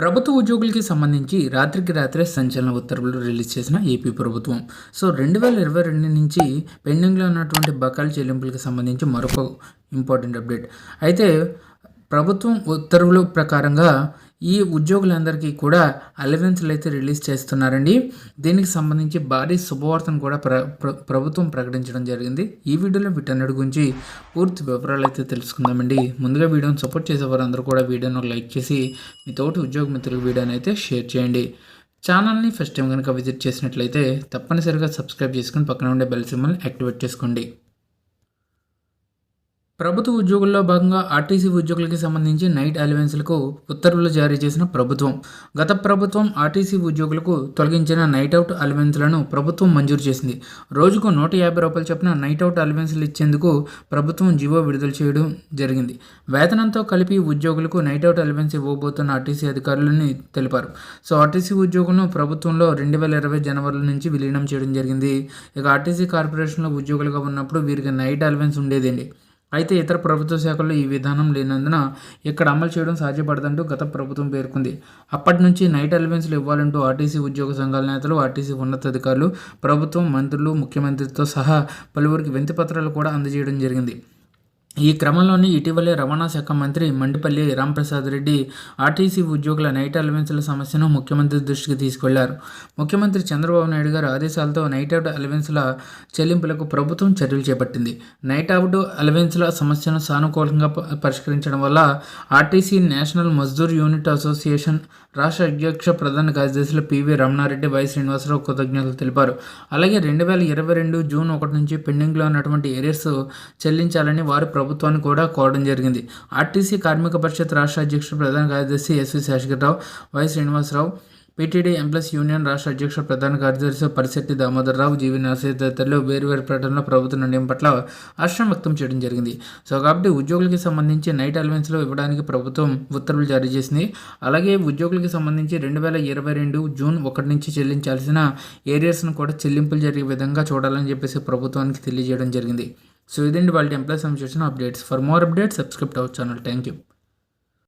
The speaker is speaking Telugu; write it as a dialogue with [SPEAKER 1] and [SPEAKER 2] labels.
[SPEAKER 1] ప్రభుత్వ ఉద్యోగులకి సంబంధించి రాత్రికి రాత్రే సంచలన ఉత్తర్వులు రిలీజ్ చేసిన ఏపీ ప్రభుత్వం. సో రెండు వేల ఇరవై రెండు నుంచి పెండింగ్లో ఉన్నటువంటి బకాయిల చెల్లింపులకు సంబంధించి మరొక ఇంపార్టెంట్ అప్డేట్. అయితే ప్రభుత్వం ఉత్తర్వుల ప్రకారంగా ఈ ఉద్యోగులందరికీ కూడా అలవెన్స్లు అయితే రిలీజ్ చేస్తున్నారండి. దీనికి సంబంధించి భారీ శుభవార్తను కూడా ప్ర ప్రభుత్వం ప్రకటించడం జరిగింది. ఈ వీడియోలో వీటన్నిటి గురించి పూర్తి వివరాలు అయితే తెలుసుకుందామండి. ముందుగా వీడియోని సపోర్ట్ చేసేవారందరూ కూడా వీడియోను లైక్ చేసి మీ తోటి ఉద్యోగ మిత్రులకు వీడియోని అయితే షేర్ చేయండి. ఛానల్ని ఫస్ట్ టైం కనుక విజిట్ చేసినట్లయితే తప్పనిసరిగా సబ్స్క్రైబ్ చేసుకుని పక్కన ఉండే బెల్ సింబల్ని యాక్టివేట్ చేసుకోండి. ప్రభుత్వ ఉద్యోగుల్లో భాగంగా ఆర్టీసీ ఉద్యోగులకి సంబంధించి నైట్ అలవెన్స్లకు ఉత్తర్వులు జారీ చేసిన ప్రభుత్వం. గత ప్రభుత్వం ఆర్టీసీ ఉద్యోగులకు తొలగించిన నైట్ అవుట్ అలవెన్స్లను ప్రభుత్వం మంజూరు చేసింది. రోజుకు నూట యాభై రూపాయలు చొప్పున నైట్ అవుట్ అలవెన్స్లు ఇచ్చేందుకు ప్రభుత్వం జీవో విడుదల చేయడం జరిగింది. వేతనంతో కలిపి ఉద్యోగులకు నైట్ అవుట్ అలవెన్స్ ఇవ్వబోతున్న ఆర్టీసీ అధికారులని తెలిపారు. సో ఆర్టీసీ ఉద్యోగులను ప్రభుత్వంలో రెండు వేల ఇరవై జనవరి నుంచి విలీనం చేయడం జరిగింది. ఇక ఆర్టీసీ కార్పొరేషన్లో ఉద్యోగులుగా ఉన్నప్పుడు వీరికి నైట్ అలవెన్స్ ఉండేదండి అయితే ఇతర ప్రభుత్వ శాఖల్లో ఈ విధానం లేనందున ఇక్కడ అమలు చేయడం సాధ్యపడదంటూ గత ప్రభుత్వం పేర్కొంది. అప్పటి నుంచి నైట్ అలవెన్స్లు ఇవ్వాలంటూ ఆర్టీసీ ఉద్యోగ సంఘాల నేతలు ఆర్టీసీ ఉన్నతాధికారులు ప్రభుత్వం మంత్రులు ముఖ్యమంత్రితో సహా పలువురికి వింతి పత్రాలు కూడా అందజేయడం జరిగింది. ఈ క్రమంలోనే ఇటీవలే రవాణా శాఖ మంత్రి మండిపల్లి రాంప్రసాద్ రెడ్డి ఆర్టీసీ ఉద్యోగుల నైట్ అలవెన్స్ల సమస్యను ముఖ్యమంత్రి దృష్టికి తీసుకెళ్ళారు. ముఖ్యమంత్రి చంద్రబాబు నాయుడు గారి ఆదేశాలతో నైట్ అవుట్ అలవెన్స్ల చెల్లింపులకు ప్రభుత్వం చర్యలు చేపట్టింది. నైట్ అవుట్ అలవెన్స్ల సమస్యను సానుకూలంగా పరిష్కరించడం వల్ల RTC national Mazdoor unit association రాష్ట్ర అధ్యక్ష ప్రధాన కార్యదర్శులు పివి రమణారెడ్డి వై శ్రీనివాసరావు కృతజ్ఞతలు తెలిపారు. అలాగే రెండు వేల ఇరవై రెండు జూన్ ఒకటి నుంచి పెండింగ్లో ఉన్నటువంటి ఏరియర్స్ చెల్లించాలని వారు ప్రభుత్వాన్ని కూడా కోరడం జరిగింది. ఆర్టీసీ కార్మిక పరిషత్ రాష్ట్ర అధ్యక్షుడు ప్రధాన కార్యదర్శి SV Seshagirirao Y Srinivasarao PTD employees union రాష్ట్ర అధ్యక్షుడు ప్రధాన కార్యదర్శి పరిశెట్టి దామోదరరావు జీవి నరసింహ తదితరులు వేరువేరు ప్రకటనలో ప్రభుత్వ నిర్ణయం పట్ల హర్షం వ్యక్తం చేయడం జరిగింది. సో కాబట్టి ఉద్యోగులకి సంబంధించి నైట్ అలవెన్స్లో ఇవ్వడానికి ప్రభుత్వం ఉత్తర్వులు జారీ చేసింది. అలాగే ఉద్యోగులకి సంబంధించి రెండు వేల ఇరవై రెండు జూన్ ఒకటి నుంచి చెల్లించాల్సిన ఏరియాస్ను కూడా చెల్లింపులు జరిగే విధంగా చూడాలని చెప్పేసి ప్రభుత్వానికి తెలియజేయడం జరిగింది. సో ఇదండి వాళ్ళ ఎంప్లాయ్ సంబంధించిన updates for more updates subscribe our channel thank you